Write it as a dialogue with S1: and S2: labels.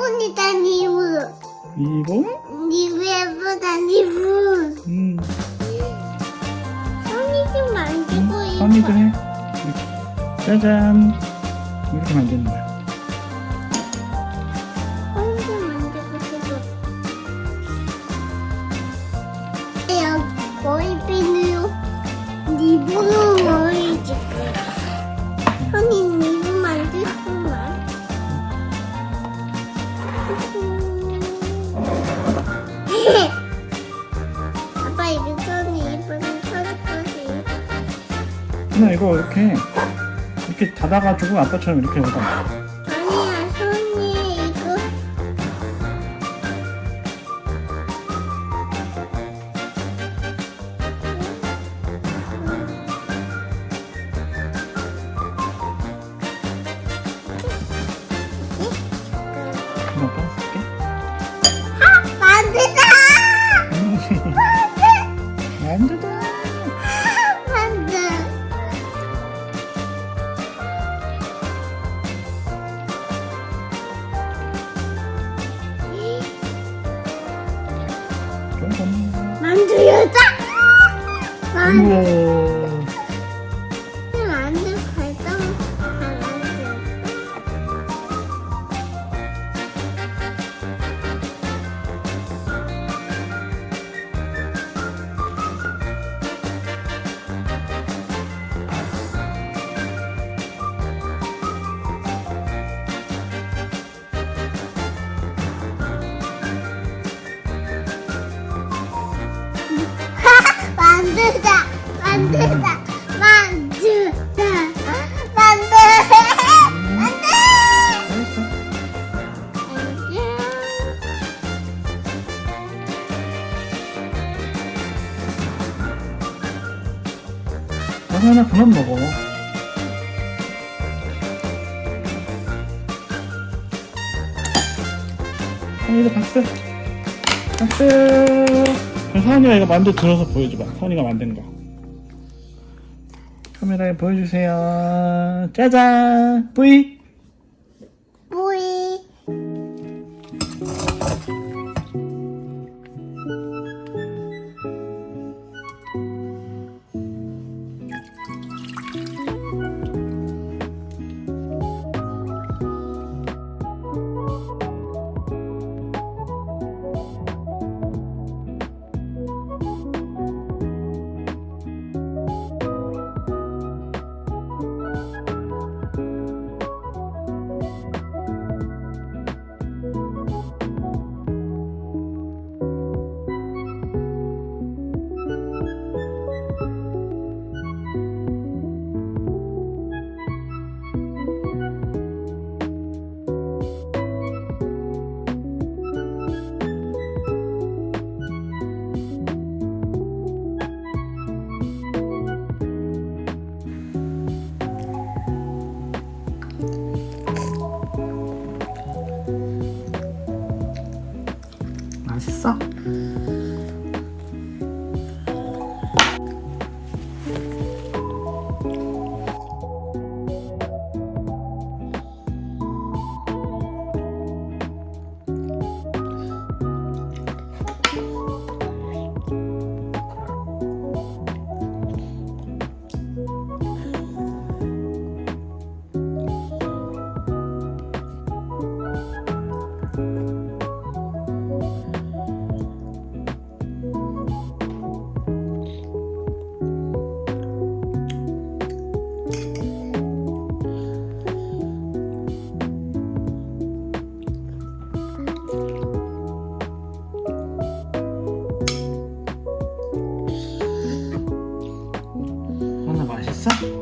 S1: 리본 리본?
S2: 리본
S1: 예쁘다 리본
S2: 음,
S1: 손이 좀 만지고
S2: 음
S1: 있어
S2: 선이도 해. 이렇게. 짜잔. 이렇게 만드는 거야.
S1: 아빠 이거 손이 이쁜 손까지
S2: 그냥 이거 이렇게 이렇게 닫아가지고 아빠처럼 이렇게 해보자.
S1: 아니야 손이 이거.
S2: 이거 아 만두 우와.
S1: 만두
S2: 바나나 그만 먹어. 선이도 박수. 박수. 선이가 이거 만두 들어서 보여줘봐. 선이가 만든 거. 카메라에 보여주세요. 짜잔. 뿌이.
S1: 맛
S2: 맛있어?